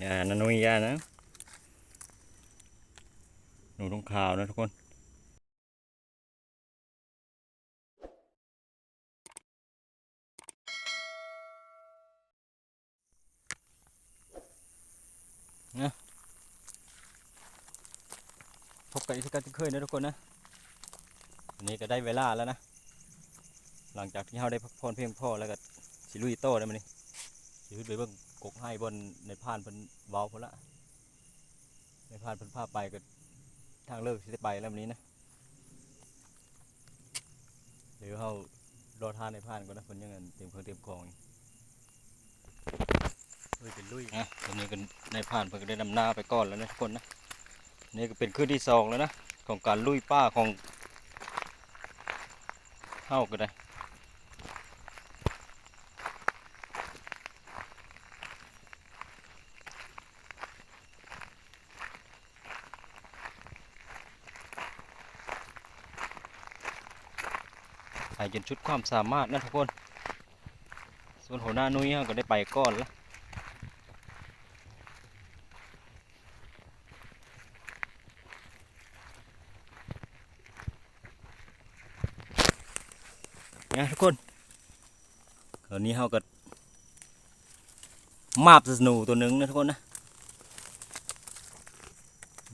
อย่านะนุ้ยอย่านะ หนูต้องข่าวนะทุกคนนะพบกันอีกกันเคยนะทุกคนนะวันนี้ก็ได้เวลาแล้วนะ หลังจากที่เราได้พักผ่อนเพียงพอแล้วก็สิลุยโต้ได้มานี่สิขึ้นไปเบิ่ง กกให้บนในพานเพิ่นเว้าพุ่นละในพานเพิ่นพาไปก็ทางเลิกสิได้ไปแล้ววันนี้นะเดี๋ยวเรารอทานในพานก่อนนะเพิ่นยังเตรียมเครื่องเตรียมของอยู่ลุยเป็นลุยอะตอนนี้ก็ในพานเพิ่นก็ได้นำหน้าไปก่อนแล้วนะทุกคนนะนี่ก็เป็นคืนที่สองแล้วนะของการลุยป้าของเฮาก็ได้ ไปจนชุดความสามารถนะทุกคน ส่วนหัวหน้านุ้ยก็ได้ไปก่อนแล้วนะทุกคนตอนนี้เขาก็มาบสนูตัวหนึ่งนะทุกคนนะ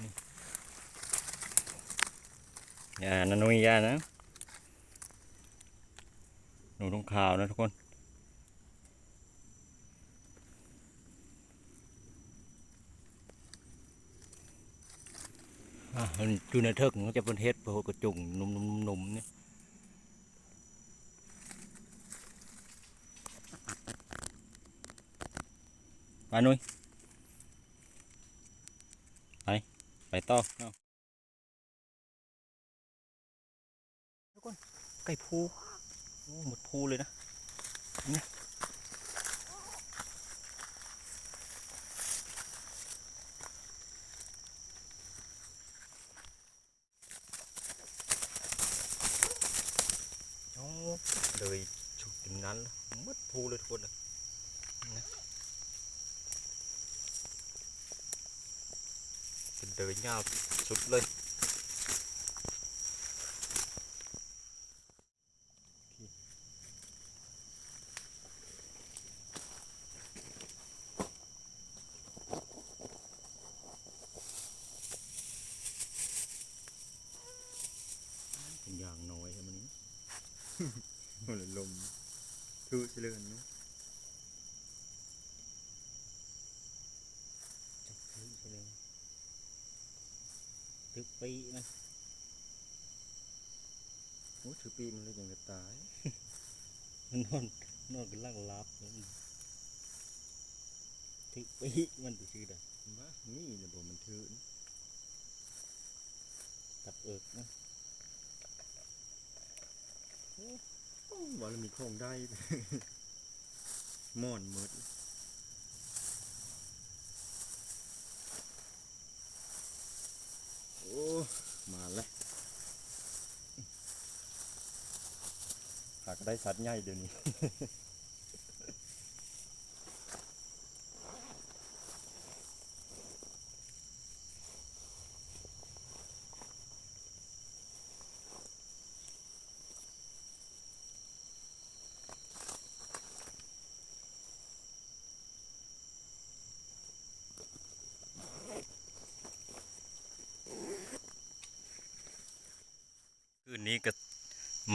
นี่อย่านะนุ้ยอย่านะ นูต้องข่าวนะทุกคน อะมันอยู่ในเทิกมันจะเป็นเฮ็ดโปกระจุงนุ่มๆๆเนี่ยไปนุ้ยไป ไปต่อทุกคนไก่พู หมดพูเลยนะเนี่ยเลยชุดถึงนั้นหมดพูเลยทุกคนเลยเป็นเดินยาวสุดเลย เป็นอย่างน้อยใช่ไหมนี่ มันลมทื่อเฉลินเนาะจับพื้นไปเลยตึกปีมันโอ้ถือปีมันเลยยังจะตาย มันนอนนอนกันล่างลับแล้วมันตึกปีมันไปชื่อใดมานี่นะบ่มันทื่อตับเอิกนะโอ้ ว่าเรามีของได้มอนหมดโอ้มาแล้วหากได้สัตว์ใหญ่เดี๋ยวนี้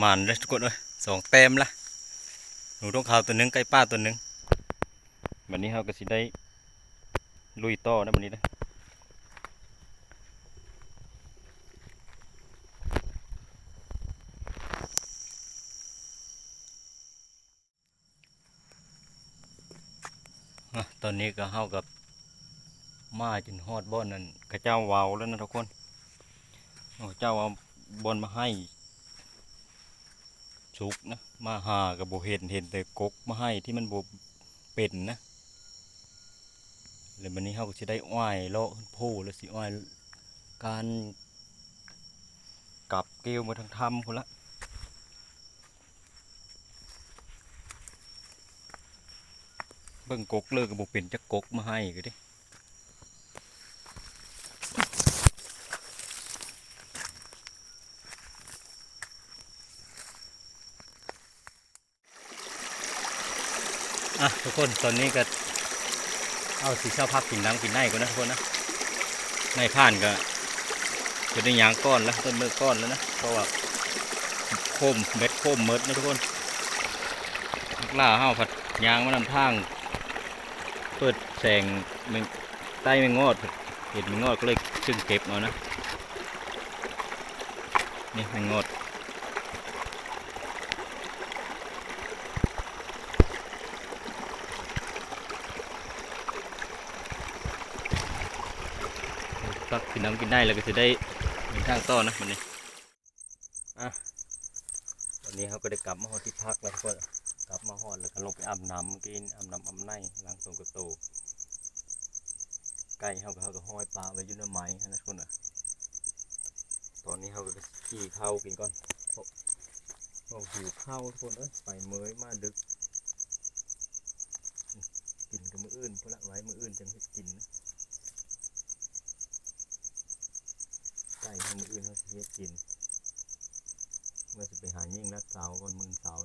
หมันเลยทุกคนเลยสองแต้มละหนูต้องข่าวตัวหนึงไก่ป้าตัวหนึงวันนี้เราก็สิได้ลุยต่อนะวันนี้นะตอนนี้ก็เฮากับมาจนฮอดบ่อนนั่นข้าเจ้าวาวแล้วนะทุกคนโอ้เจ้าเอาบอลมาให้ สุกนะ มาหากับโบเห็นเห็นแต่กกมาให้ที่มันโบเป็นนะแล้ววันนี้เขาก็จะได้อ้อยเลาะขึ้นโพแล้วสิอ้อยการกลับเกลียวมาทางทำคนละเบิ่งกกเลยกับโบเป็นจักกกมาให้ก็ดิ อะทุกคนตอนนี้ก็เอาสีเช้าพักกินน้ำกินในก่อนนะทุกคนนะในผ่านก็จะได้ยางก้อนแล้วต้นเมือก้อนแล้วนะเพราะว่าโคมเม็ดโคมเมิดนะทุกคนกล่าห้าวผัดยางมานำทาง เปิดแสงแมงใต้แมงงอดเห็นแมงงอดก็เลยจึงเก็บเอานะนี่แมงงอด ก็กินน้ำกินได้แล้วก็จะได้มีทางต่อนะวันนี้อะตอนนี้เขาก็ได้กลับมาหอดที่พักแล้วกคนกลับมาหอดแล้วก็ลงไปอาบน้ำกินอาบน้ำอาบในล้างตรงกระโตไก่เขาก็เขาก็ห้อยปลาไว้ยุ่ในไม้นะทุกคนอะตอนนี้เขาก็ขี่ข้าวกินก่อนเพราะเราหิวข้าวทุกคนเอ้ยไปเมยมาดึกกินกับมืออื่นพวกละไว้มืออื่นจังเฮ็ดกินนะ ไก่ให้มืออื่นเขาเฮ็ดกินเมื่อจะไปหายิ่งนัดสาวก่อนมือสาว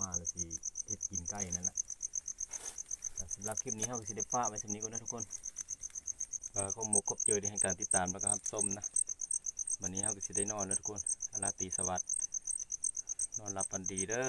มาล้วสิเฮ็ดกินไก่นั่นแหละสำหรับคลิปนี้เขาก็สิได้ป้าไว้สำนี้ก่อนนะทุกคนเออข้อมูลครบเจอในการติดตามแล้วก็ครับส้มนะวันนี้เขาก็สิได้นอนแล้วทุกคนราตรีสวัสดิ์นอนหลับฝันดีเด้อ